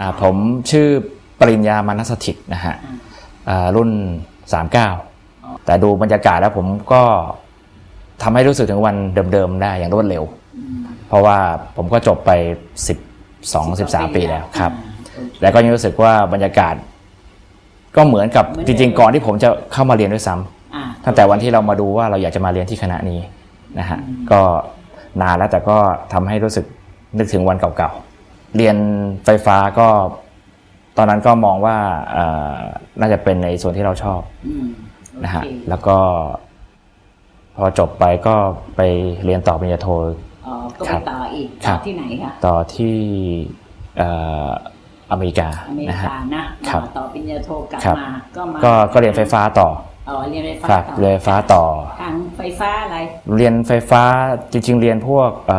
อ่าผมชื่อปริญญามานสถิตนะฮะอ่ารุ่น 39 แต่ดูบรรยากาศแล้วผมก็ทำให้รู้สึกถึงวันเดิมๆได้อย่างรวดเร็ว เพราะว่าผมก็จบไป 12 13 ปีแล้วครับ แล้วก็ยังรู้สึกว่าบรรยากาศ ก็เหมือนกับเหมือนจเดิมริงๆ ก่อนที่ผมจะเข้ามาเรียนด้วยซ้ำอ่าตั้งแต่วันที่เรามาดูว่าเราอยากจะมาเรียนที่คณะนี้นะฮะก็นานแล้วแต่ก็ทำให้รู้สึกนึกถึงวันเก่าๆ เรียนไฟฟ้าก็ ตอนนั้นก็มองว่าเอ่อน่าจะเป็นในส่วนที่เราชอบอืมนะฮะโอเคแล้วก็ พอจบไปก็ไปเรียนต่อปริญญาโทอ๋อก็คไปรับต่ออีกครับที่ไหนคะต่อที่เอ่ออเมริกาอเมรินะฮะกานะครับต่อปริญญาโทกลับครับมาก็มาก็ก็เรียนไฟฟ้าต่ออ๋อเรียนไฟฟ้าครับต่อเรียนไฟฟ้าต่อทางไฟฟ้าอะไร เรียนไฟฟ้าจริง ๆ เรียนพวกเ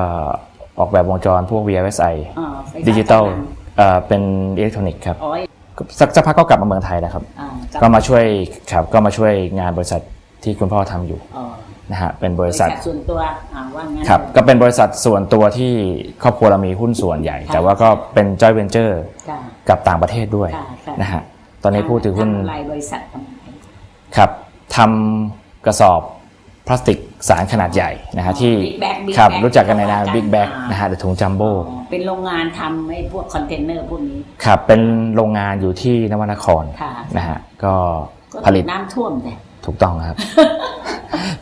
อ่อออกแบบวงจรพวก VLSI อ๋อไฟฟ้าดิจิตอลกำงเอ่อเป็นอิเล็กทรอนิกส์ครับอ๋อสักสักพักก็กลับมาเมืองไทยแล้วครับ อ่าก็มาช่วยครับก็มาช่วยงานบริษัทที่คุณพ่อทำอยู่อ๋อนะฮะเป็นบริษัท ส่วนตัวอ่าว่างั้นครับ ก็เป็นบริษัทส่วนตัวที่ครอบครัวเรามีหุ้นส่วนใหญ่ค่ะแต่ว่าก็เป็นจอยเวนเจอร์ค่ะ กับต่างประเทศด้วยค่ะค่ะ นะฮะตอนนี้พูดถึงหุ้นทำอะไรบริษัททำอะไรครับทำกระสอบ พลาสติกสารขนาดใหญ่นะฮะที่ Big Bag Big ครับ Bag รู้จักกันในนามที่บิ๊กเขาแบ็ว่ากันนะฮะหรือถุงจัมโบ้อ๋อเป็นโรงงานทำไอ้พวกคอนเทนเนอร์พวกนี้ ครับเป็นโรงงานอยู่ที่นวนครค่ะ นะฮะก็ก็ผลิตน้ำท่วมแต่ ถูกต้องครับ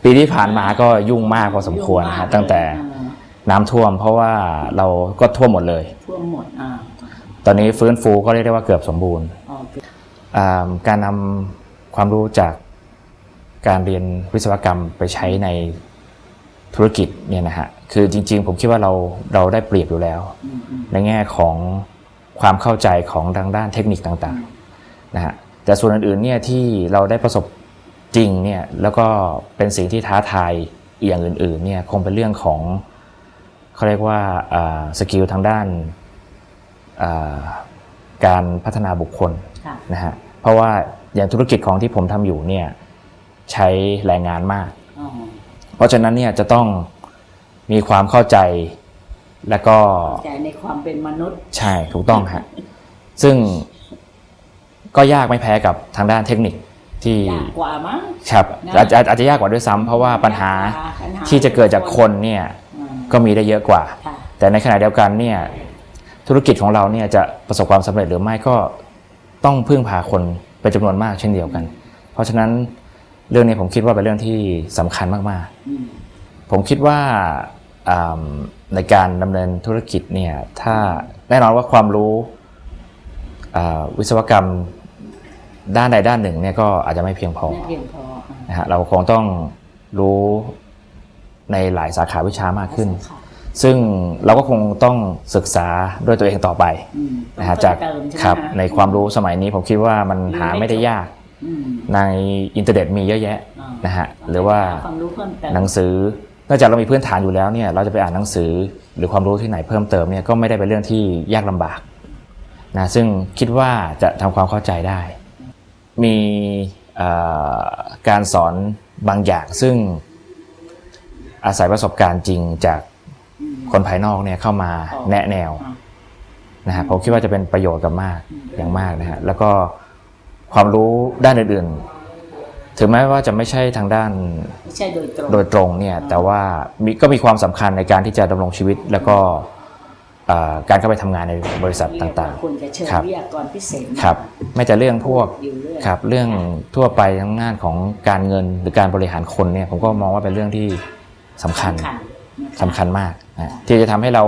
ปีที่ผ่านมาก็ยุ่งมากพอสมควรนะฮะตั้งแต่อ่าน้ำท่วม เพราะว่าเราก็ท่วมหมดเลย ท่วมหมดอ่าตอนนี้ฟื้นฟูก็เรียกได้ว่าเกือบสมบูรณ์ อ๋ออ่าการนำความรู้จาก การเรียนวิศวกรรมไปใช้ในธุรกิจเนี่ยนะฮะคือจริง ๆ ผมคิดว่าเราเราได้เปรียบอยู่แล้วอืมอืมในแง่ของความเข้าใจของทางด้านเทคนิคต่างๆนะฮะแต่ส่วนอื่นๆเนี่ยที่เราได้ประสบจริงเนี่ยแล้วก็เป็นสิ่งที่ท้าทายอีกอย่างอื่นๆเนี่ยคงเป็นเรื่องของเขาเรียกว่าอ่าสกิลทางด้านอ่าการพัฒนาบุคคลค่ะนะฮะเพราะว่าอย่างธุรกิจของที่ผมทำอยู่เนี่ย ใช้แรงงานมากอ๋อเพราะฉะนั้นเนี่ยจะต้องมีความเข้าใจและก็ใจในความเป็นมนุษย์ ใช่ถูกต้องฮะซึ่งก็ยากไม่แพ้กับทางด้านเทคนิคที่ยากกว่ามั้งครับนะอาจจะอาจจะยากกว่าด้วยซ้ำเพราะว่าปัญหาที่จะเกิดจากคนเนี่ยอืมก็มีได้เยอะกว่าค่ะแต่ในขณะเดียวกันเนี่ยธุรกิจของเราเนี่ยจะประสบความสำเร็จหรือไม่ก็ต้องพึ่งพาคนเป็นจำนวนมากเช่นเดียวกัน เพราะฉะนั้น เรื่องนี้ผมคิดว่าเป็นเรื่องที่สำคัญมากอืมๆผมคิดว่าอ่าในการดำเนินธุรกิจเนี่ยถ้าแน่นอนว่าความรู้อ่าวิศวกรรมด้านใดด้านหนึ่งเนี่ยก็อาจจะไม่เพียงพอไม่เพียงพออ่านะฮะเราคงต้องรู้ในหลายสาขาวิชามากขึ้นค่ะซึ่งเราก็คงต้องศึกษาด้วยตัวเองต่อไปอืมนะฮะต้องจากเติมใช่ไหมครับคะในความรู้สมัยนี้ผมคิดว่ามันหาไม่ได้ยากอืม ในอินเทอร์เน็ตมีเยอะแยะอ่านะฮะหรือว่าความรู้เพิ่มเติมหนังสือนอกจากเรามีพื้นฐานอยู่แล้วเนี่ยเราจะไปอ่านหนังสือหรือความรู้ที่ไหนเพิ่มเติมเนี่ยก็ไม่ได้เป็นเรื่องที่ยากลำบากนะซึ่งคิดว่าจะทำความเข้าใจได้ มีเอ่อการสอนบางอย่างซึ่งอาศัยประสบการณ์จริงจากอืมคนภายนอกเนี่ยเข้ามาอ๋อแนะแนวอ่านะฮะผมคิดว่าจะเป็นประโยชน์กับมากอืมอย่างมากนะฮะแล้วก็ ความรู้ด้านอื่นๆ ถึงแม้ว่าจะไม่ใช่ทางด้านไม่ใช่โดยตรง โดยตรงเนี่ยแต่ว่ามีก็มีความสำคัญในการที่จะดำรงชีวิตแล้วก็เอ่อการเข้าไปทำงานในบริษัทต่างควรจะเชิญครับ วิทยากรพิเศษมาๆครับไม่แต่เรื่องพวก อยู่เรื่อยครับเรื่องทั่วไปทั้งงานของการเงินหรือการบริหารคนเนี่ยผมก็มองว่าเป็นเรื่องที่สำคัญสำคัญนะะสำคัญมากนะที่จะทำให้เรา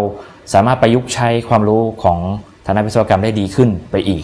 สามารถประยุกต์ใช้ความรู้ของทางด้านวิศวกรรมได้ดีขึ้นไปอีก